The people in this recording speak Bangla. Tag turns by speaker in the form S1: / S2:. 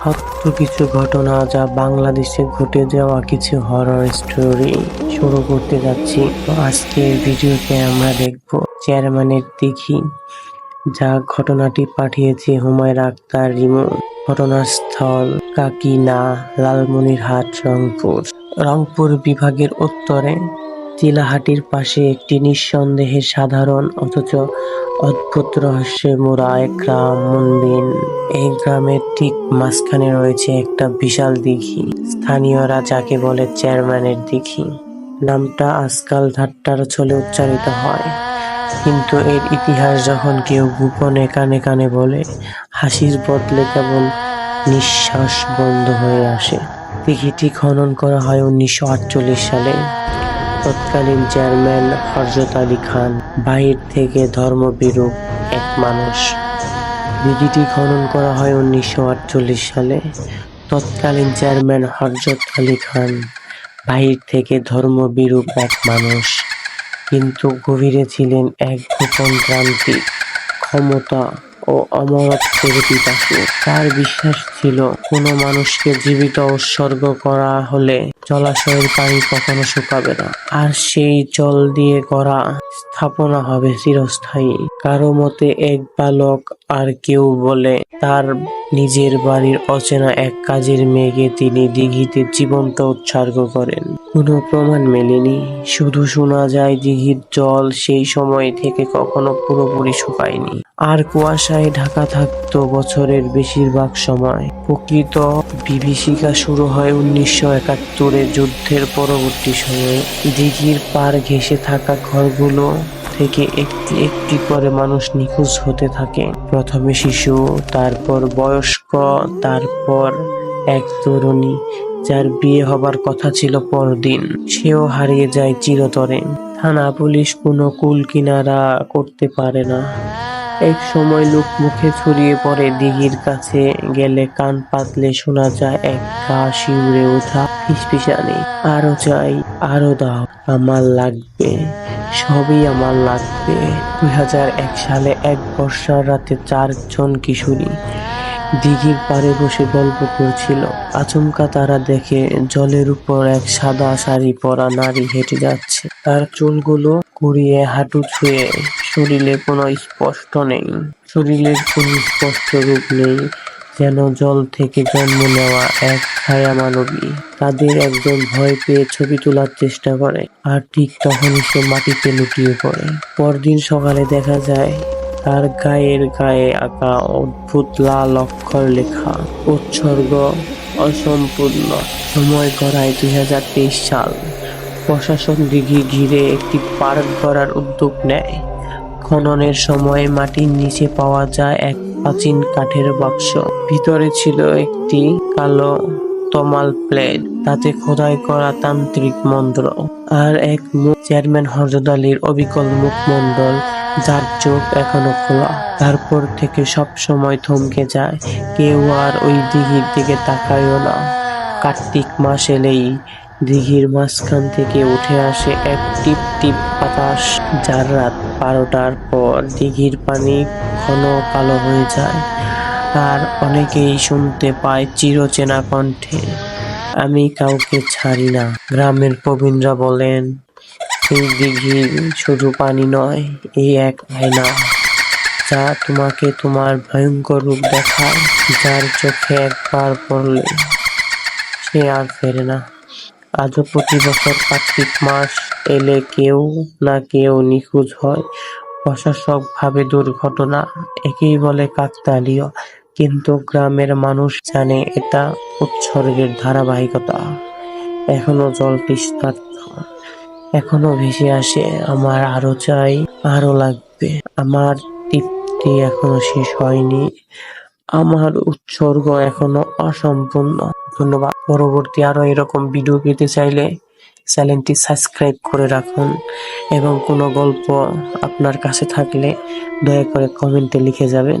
S1: সত্য কিছু ঘটনা যা বাংলাদেশে ঘটে যাওয়া কিছু হরর স্টোরি শুরু করতে যাচ্ছি। তো আজকের ভিডিওতে আমরা দেখব চেয়ারম্যানের দিঘি যা ঘটনাটি পাঠিয়েছে হুমায়রা আক্তার, রিমু। ঘটনাস্থল কাকিনা, লালমনিরহাট, রংপুর। রংপুর বিভাগের উত্তরে চিলাহাটির পাশে একটি নিঃসন্দেহে সাধারণ, অথচ অদ্ভুত রহস্যে মোড়া এক গ্রাম মুনবিন এই গ্রামের ঠিক মাঝখানে রয়েছে একটা বিশাল দিঘি। স্থানীয়রা যাকে বলে চেয়ারম্যানের দিঘি। নামটা আজকাল ঠাট্টার ছলে উচ্চারিত হয়। কিন্তু এর ইতিহাস যখন কেউ গোপনে কানে কানে বলে, হাসির বদলে কেবল নিঃশ্বাস বন্ধ হয়ে আসে। দিঘিটি খনন করা হয় উনিশশো আটচল্লিশ সালে। তৎকালীন চেয়ারম্যান হরজত আলী খান, বাহির থেকে ধর্মবিরূপ এক মানুষ। দিঘিটি খনন করা হয় উনিশশো আটচল্লিশ সালে। তৎকালীন চেয়ারম্যান হরজত আলী খান, বাহির থেকে ধর্মবিরূপ এক মানুষ। কিন্তু গভীরে ছিলেন এক গোপন ক্রান্তিক ক্ষমতা ও অমরত্বের পিতাকে তার বিশ্বাস ছিল, কোনো মানুষকে জীবিত উৎসর্গ করা হলে জলাশয়ের পানি কখনো শুকাবে না। আর সেই জল দিয়ে করা স্থাপনা হবে চিরস্থায়ী। কারও মতে এক বালক আর কেউ বলে, তার নিজের বাড়ির অচেনা এক কাজের মেয়েকে তিনি দিঘিতে জীবন্ত উৎসর্গ করেন। কোনো প্রমাণ মেলেনি। শুধু শোনা যায় দিঘির জল সেই সময় থেকে কখনো পুরোপুরি শুকায়নি। আর কুয়াশায় ঢাকা থাকতো বছরের বেশিরভাগ সময়। প্রকৃত বিভীষিকা শুরু হয় উনিশশো একাত্তরের যুদ্ধের পরবর্তী সময়ে। দিঘির পার ঘেঁষে থাকা ঘরগুলো থেকে একটি একটি করে মানুষ নিখোঁজ হতে থাকে। প্রথমে শিশু, তারপর বয়স্ক, তারপর এক তরুণী, যার বিয়ে হবার কথা ছিল পরদিন। সেও হারিয়ে যায় চিরতরে। থানা পুলিশ কোনো কুল কিনারা করতে পারে না। এক সময় লোক মুখে ছড়িয়ে পড়ে, দিঘির কাছে গেলে কান পাতলে শোনা যায়, এক গা শিউরে ওঠা ফিসফিসানি। আরও চাই, আরও দাও, আমার লাগবে। সবই আমার লাগবে। দুই হাজার এক সালে এক বর্ষার রাতে চারজন কিশোরী দিঘির পাড়ে বসে গল্প করছিল। আচমকা তারা দেখে জলের উপর এক সাদা শাড়ি পরা নারী হেঁটে যাচ্ছে। তার চুলগুলো কুড়িয়ে হাঁটু ছুঁয়ে শরীরে কোনো স্পষ্ট নেই। শরীরের কোনো স্পষ্ট রূপ নেই। যেন জল থেকে জন্ম নেওয়া এক ছায়া মানবী। তাদের একজন ভয় পেয়ে ছবি তোলার চেষ্টা করে, আর ঠিক তখনই সে মাটিতে লুটিয়ে পড়ে। পরদিন সকালে দেখা যায়, তার গায়ের গায়ে আঁকা অদ্ভুত লাল অক্ষর লেখা, উৎসর্গ অসম্পূর্ণ, সময় গড়ায় দুই হাজার তেইশ সাল। প্রশাসন দিঘি ঘিরে একটি পার্ক গড়ার উদ্যোগ নেয়। খননের সময় মাটির নিচে পাওয়া যায় এক প্রাচীন কাঠের বাক্স। ভিতরে ছিল একটি কালো তমাল প্লেট। তাতে খোদাই করা তান্ত্রিক মন্ত্র আর এক মুখ চেয়ারম্যান হরজত আলীর অবিকল মুখমণ্ডল, যার চোখ এখনও খোলা। তারপর থেকে সব সময় থমকে যায়। কেউ আর ওই দিঘির দিকে তাকায়ও না। কার্তিক মাস এলেই দিঘির মাঝখান থেকে উঠে আসে এক টিপ টিপ বাতাস, যার রাত বারোটার পর দিঘির পানি ঘন কালো হয়ে যায়। আর অনেকেই শুনতে পায় চিরচেনা কণ্ঠে, আমি কাউকে ছাড়ি না। গ্রামের প্রবীণরা বলেন, এই দিঘির শুধু পানি নয়, এই এক আয়না যা তোমাকে তোমার ভয়ঙ্কর রূপ দেখায়, যার চোখে একবার পড়লে সে আর ফেরে না। আজও প্রতি বছর কার্তিক মাস এলে কেউ না কেউ নিখোঁজ হয়। প্রশাসক ভাবে দুর্ঘটনা, একেই বলে কাকতালীয়। কিন্তু গ্রামের মানুষ জানে এটা উৎসর্গের ধারাবাহিকতা। এখনও জল তৃষ্ণার্ত। এখনও ভেসে আসে, আমার আরও চাই, আরও লাগবে। আমার তৃপ্তি এখনও শেষ হয়নি। আমার উৎসর্গ এখনও অসম্পূর্ণ। ধন্যবাদ। পরবর্তী আরও এরকম ভিডিও পেতে চাইলে চ্যানেলটি সাবস্ক্রাইব করে রাখুন এবং কোনো গল্প আপনার কাছে থাকলে দয়া করে কমেন্টে লিখে যাবেন।